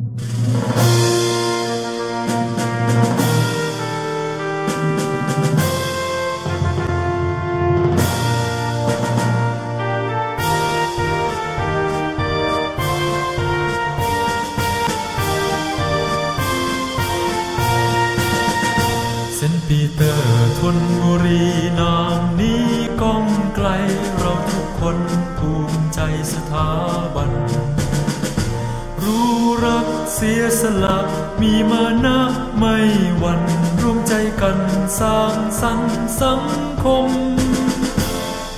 เซนปีเตอร์ทนบุรีนามนี้ก้องไกลเราทุกคนภูมิใจสถาน สียสละมีมานะไม่หวันร่วมใจกันสร้างสรรค์สังคม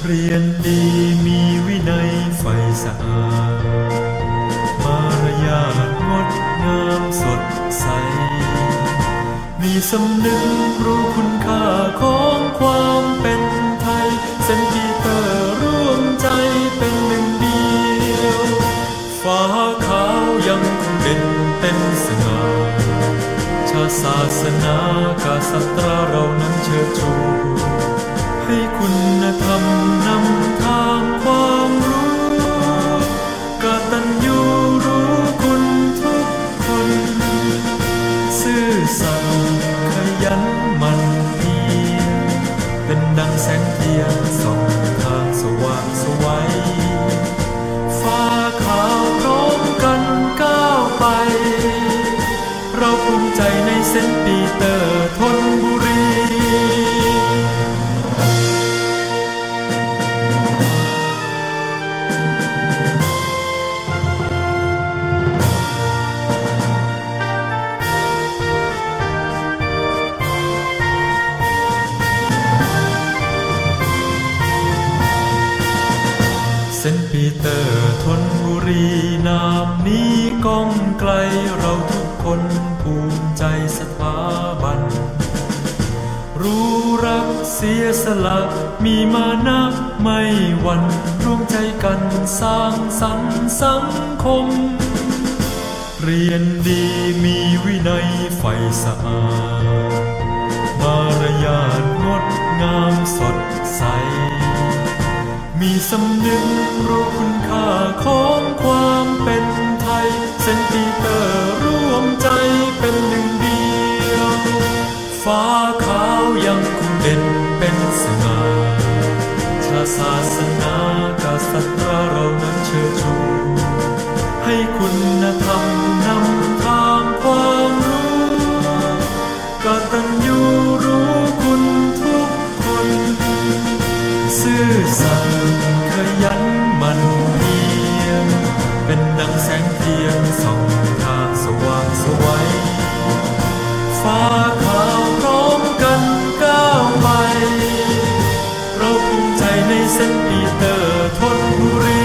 เรียนดีมีวินัยไฟสะอาดมารยาทงดงามสดใส มีสำนึกรู้ ศาสนากาสตราเรานั้นเชิดชูให้คุณธรรมนำทางความรู้กตัญญูรู้คุณทุกคน ซื่อสัตย์ขยันมันเพียรเป็นดังแสงเทียนส่องทางสว่างสวัยฟ้า ใเซนปีเตอร์ทนบุรีนามนี้ก้องไกลเราทุกคนภูมิใจสถาบัน รู้รักเสียสละมีมานะไม่หวันร่วมใจกันสร้างสรรค์สังคม เรียนดีมีวินัยใฝ่สะอาดมารยาทงดงามสดใส มีสำนึกรู้คุณค่าของความเป็นไทย เซนต์ปีเตอร์ร่วมใจเป็นหนึ่งเดียว ฟ้าขาวยังคงเด่นเป็นสง่าชาศาสนากาสตราเรานั้นเชิดชูให้คุณธรรม เป็นดังแสงเทียนส่องทางสว่างสวัยฟ้าขาวพร้อมกันก้าวไป เราภูมิใจในเส้นปีเตอร์ทนบุรี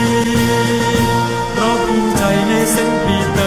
เราภูมิใจในเส้นปีเตอร์